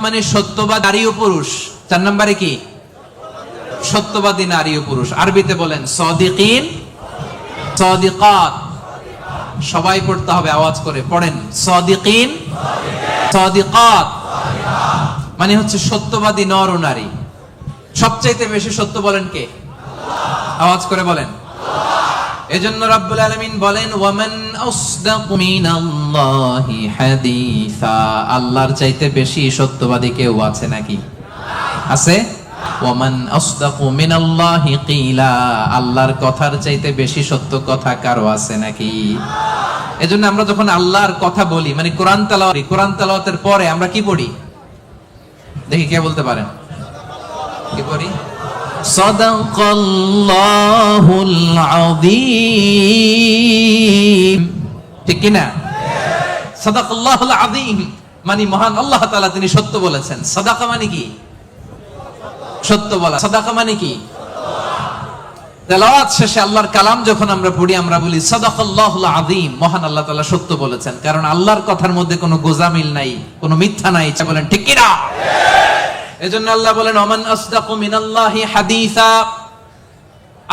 মানে সত্যবাদ ও পুরুষ। চার নম্বরে কি? সত্যবাদী নারী ও পুরুষ। আরবিতে বলেন, সাদিকিন, সাদিকাত। সবাই পড়তে হবে, আওয়াজ করে, পড়েন। সাদিকিন, সাদিকাত। মানে হচ্ছে সত্যবাদী নর ও নারী। সবচাইতে বেশি সত্য বলেন কে? আওয়াজ করে বলেন। এজন্য রাব্বুল আলামিন বলেন, ওয়ামান আসদাকু মিনাল্লাহি হাদিসা। আল্লাহর চাইতে বেশি সত্যবাদী কেউ আছে নাকি? আছে? ওয়ামান আসদাকু মিনাল্লাহি কিলা। আল্লাহর কথার চাইতে বেশি সত্য কথা কারও আছে নাকি? এজন্য আমরা যখন আল্লাহর কথা বলি মানে কোরআন তেলাওয়াত কোরআন তেলাওয়াতের পরে আমরা কি পড়ি? দেখি কে বলতে পারেন। কি পড়ি? আযীম। ঠিক কি না সদাকাল্লাহুল আযীম। মানে মহান আল্লাহ তাআলা তিনি সত্য বলেছেন। সাদাকা মানে কি? সত্য বলা। সাদাকা মানে কি? তেলাওয়াত শেষে আল্লাহর কালাম যখন আমরা পড়ি, আমরা বলি সাদাকাল্লাহুল আযীম। মহান আল্লাহ তাআলা সত্য বলেছেন। কারণ আল্লাহর কথার মধ্যে কোনো গোজামিল নাই, কোনো মিথ্যা নাই। বলেন, ঠিক কি না এজন্য আল্লাহ বলেন ওমান আসদাকু মিনাল্লাহি হাদিসা।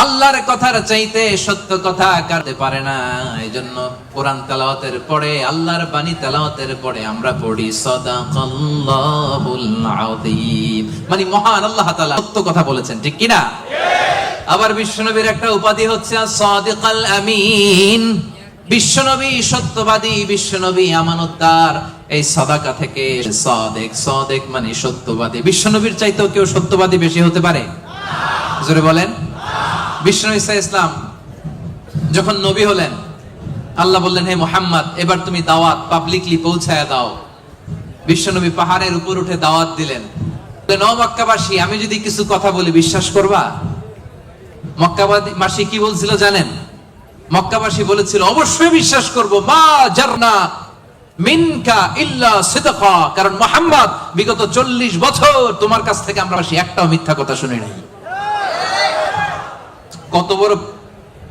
আল্লাহর কথার চাইতে সত্য কথা কাটতে পারে না। এজন্য কোরআন তেলাওয়াতের পরে আল্লাহর বাণী তেলাওয়াতের পরে আমরা পড়ি সাদাকাল্লাহুল আযীম। মানে মহান আল্লাহ তাআলা সত্য কথা বলেছেন ঠিক কি না আবার বিশ্বনবীর একটা উপাধি হচ্ছে সাদিকাল আমিন। বিশ্বনবী সত্যবাদী বিশ্বনবী আমানতদার। এই সদাকা থেকে সদেক সদেক মানে সত্যবাদী। বিশ্বনবীর চাইতেও কেউ সত্যবাদী বেশি হতে পারে? জোরে বলেন। বিশ্বনবী ইসা ইসলাম যখন নবী হলেন আল্লাহ বললেন হে মোহাম্মদ এবার তুমি দাওয়াত পাবলিকলি পৌঁছায় দাও। বিশ্বনবী পাহাড়ের উপর উঠে দাওয়াত দিলেন। বললেন, "ও মক্কাবাসী আমি যদি কিছু কথা বলি বিশ্বাস করবা? মক্কাবাসী কি বলছিল জানেন? মক্কাবাসী বলেছিল, অবশ্যই বিশ্বাস করব, মা জারনা মিনকা ইল্লা সিদকা। কারণ মোহাম্মদ, বিগত চল্লিশ বছর তোমার কাছ থেকে আমরা একটাও মিথ্যা কথা শুনি নাই। কত বড়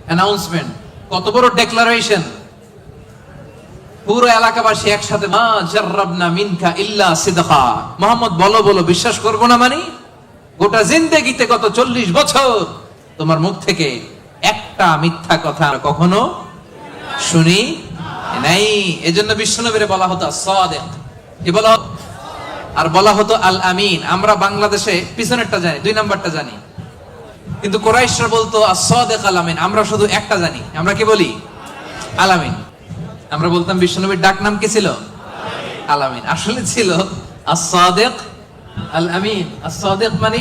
অ্যানাউন্সমেন্ট কত বড় ডেক্লারেশন পুরো এলাকাবাসী একসাথে, মা জাররাবনা মিনকা ইল্লা সিদকা। মোহাম্মদ, বলো বলো, বিশ্বাস করব না মানে? গোটা জিন্দেগিতে গত চল্লিশ বছর তোমার মুখ থেকে একটা মিথ্যা কথা কখনো শুনি নাই। এজন্য বিশ্বনবীরে বলা হতো সাদেক কি বলা? আর বলা হতো আল আমিন আমরা বাংলাদেশে পিছনেরটা জানি, দুই নাম্বারটা জানি। কিন্তু কোরাইশরা বলতো সাদেক আল আমিন আমরা শুধু একটা জানি। আমরা কি বলি? আলামিন আমরা বলতাম বিশ্বনবীর ডাক নাম কি ছিল? আলামিন আসলে ছিল আসাদেক আল আমিন আসাদেক মানে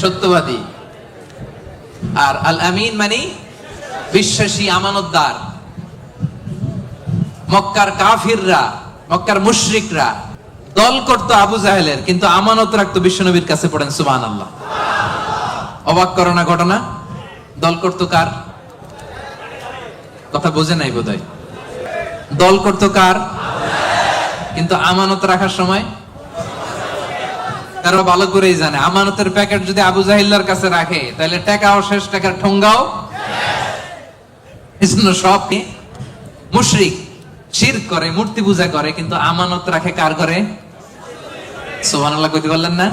সত্যবাদী। আর আল আমিন মানে বিশ্বাসী আমানতদার, মক্কার কাফিররা, মক্কার মুশরিকরা, দল করতো আবু জাহেলের, কিন্তু আমানত রাখতো বিশ্বনবীর কাছে পড়েন সুবান আল্লাহ অবাক করো না ঘটনা? দল করতো কার? কথা বোঝে নাই বোধহয়। দল করতো কার? কিন্তু আমানত রাখার সময় তারা ভালো করেই জানে। আমানতের প্যাকেট যদি আবু জাহিল্লার কাছে রাখে, তাহলে টাকাও শেষ, টাকার ঠোঙ্গাও এজন্য সব মুশরিক শির করে, মূর্তি পূজা করে, কিন্তু আমানত রাখে কার করে কইতে পারলেন না?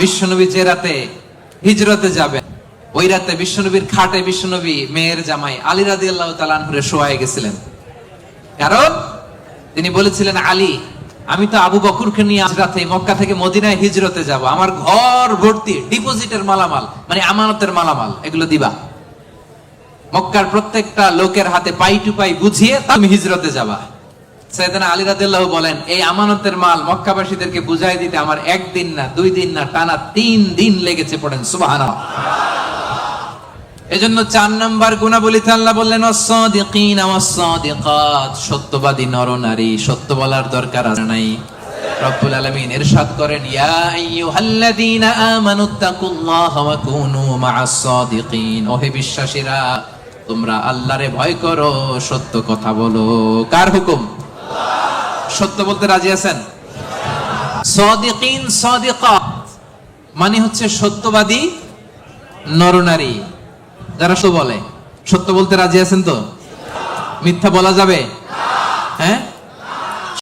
বিশ্বনবী যে রাতে হিজরতে ওই রাতে বিশ্বনবীর খাটে বিশ্বনবী মেয়ের জামাই আলী তাআলা আনহুরে শোয়ায় গেছিলেন। কারণ তিনি বলেছিলেন, আলী, আমি তো আবু বকরকে নিয়ে আজ রাতে মক্কা থেকে মদিনায় হিজরতে যাব। আমার ঘর ভর্তি, ডিপোজিটের মালামাল মানে আমানতের মালামাল, এগুলো দিবা। মক্কার প্রত্যেকটা লোকের হাতে পাই টু পাই বুঝিয়ে তুমি হিজরতে যাবা। সৈয়দনা আলী রাদিয়াল্লাহু বলেন, এই আমানতের মাল মক্কাবাসীদেরকে বুঝাই দিতে আমার একদিন না, দুই দিন না, টানা তিন দিন লেগেছে পড়েন, সুবহানাল্লাহ। এজন্য চার নাম্বার গুণাবলিতে আল্লাহ বললেন অসাদিকিন ওয়াসাদিকাত সত্যবাদী নরনারী সত্য বলার দরকার আছে নাই। রব্বুল আলামিন ইরশাদ করেন, ইয়া আইয়ুহাল্লাযীনা আমানুত্তাকুল্লাহ ওয়া কুনু মাআস সাদিকিন ওহে বিশ্বাসীরা তোমরা আল্লাহরে ভয় করো, সত্য কথা বলো। কার হুকুম? সত্য বলতে রাজি আছেন? মানে হচ্ছে সত্যবাদী নরনারী যারা সত্য বলে, সত্য বলতে রাজি আছেন তো? মিথ্যা বলা যাবে? হ্যাঁ?